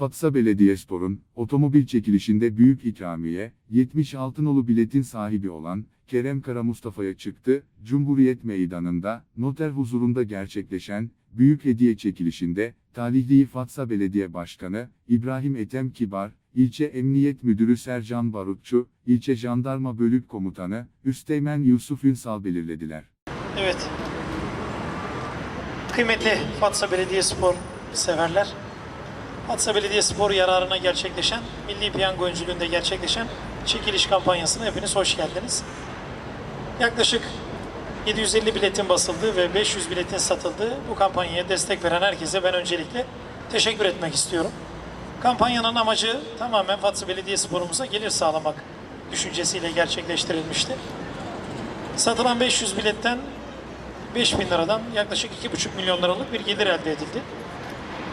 Fatsa Belediyespor'un otomobil çekilişinde büyük ikramiye, 76 nolu biletin sahibi olan Kerem Kara Mustafa'ya çıktı. Cumhuriyet Meydanı'nda noter huzurunda gerçekleşen büyük hediye çekilişinde talihliyi Fatsa Belediye Başkanı İbrahim Ethem Kibar, İlçe Emniyet Müdürü Sercan Barutçu, İlçe Jandarma Bölük Komutanı Üsteğmen Yusuf Ünsal belirlediler. Evet. Kıymetli Fatsa Belediyespor severler. Fatsa Belediyespor yararına gerçekleşen, Milli Piyango öncülüğünde gerçekleşen çekiliş kampanyasına hepiniz hoş geldiniz. Yaklaşık 750 biletin basıldığı ve 500 biletin satıldığı bu kampanyaya destek veren herkese ben öncelikle teşekkür etmek istiyorum. Kampanyanın amacı tamamen Fatsa Belediyespor'umuza gelir sağlamak düşüncesiyle gerçekleştirilmişti. Satılan 500 biletten 5000 liradan yaklaşık 2,5 milyon liralık bir gelir elde edildi.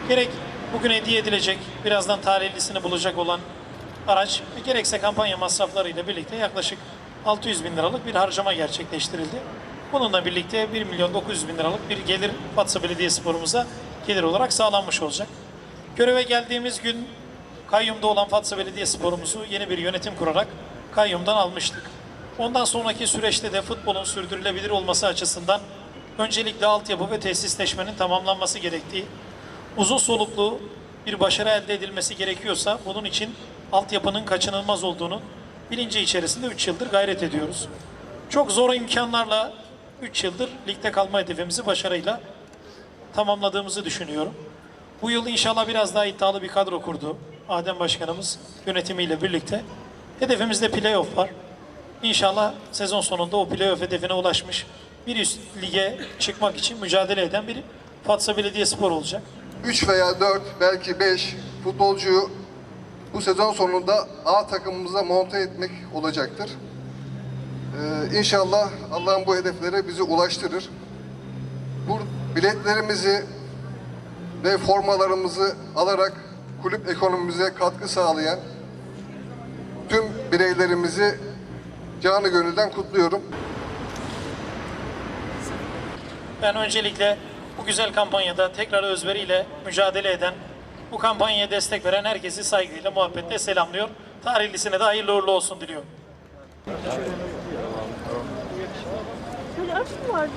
Gerek bugün hediye edilecek, birazdan talihlisini bulacak olan araç ve gerekse kampanya masraflarıyla birlikte yaklaşık 600 bin liralık bir harcama gerçekleştirildi. Bununla birlikte 1 milyon 900 bin liralık bir gelir Fatsa Belediyespor'umuza gelir olarak sağlanmış olacak. Göreve geldiğimiz gün kayyumda olan Fatsa Belediyespor'umuzu yeni bir yönetim kurarak kayyumdan almıştık. Ondan sonraki süreçte de futbolun sürdürülebilir olması açısından öncelikle altyapı ve tesisleşmenin tamamlanması gerektiği, uzun soluklu bir başarı elde edilmesi gerekiyorsa bunun için altyapının kaçınılmaz olduğunu bilinci içerisinde 3 yıldır gayret ediyoruz. Çok zor imkanlarla 3 yıldır ligde kalma hedefimizi başarıyla tamamladığımızı düşünüyorum. Bu yıl inşallah biraz daha iddialı bir kadro kurdu Adem Başkanımız yönetimiyle birlikte. Hedefimizde playoff var. İnşallah sezon sonunda o playoff hedefine ulaşmış bir üst lige çıkmak için mücadele eden bir Fatsa Belediyespor olacak. 3 veya 4 belki 5 futbolcuyu bu sezon sonunda A takımımıza monte etmek olacaktır. Ee, inşallah Allah'ın bu hedeflere bizi ulaştırır. Bu biletlerimizi ve formalarımızı alarak kulüp ekonomimize katkı sağlayan tüm bireylerimizi canı gönülden kutluyorum. Ben öncelikle bu güzel kampanyada tekrar özveriyle mücadele eden, bu kampanyaya destek veren herkesi saygıyla, muhabbetle selamlıyor. Tarihlisine de hayırlı uğurlu olsun diliyorum. Böyle aşk vardı?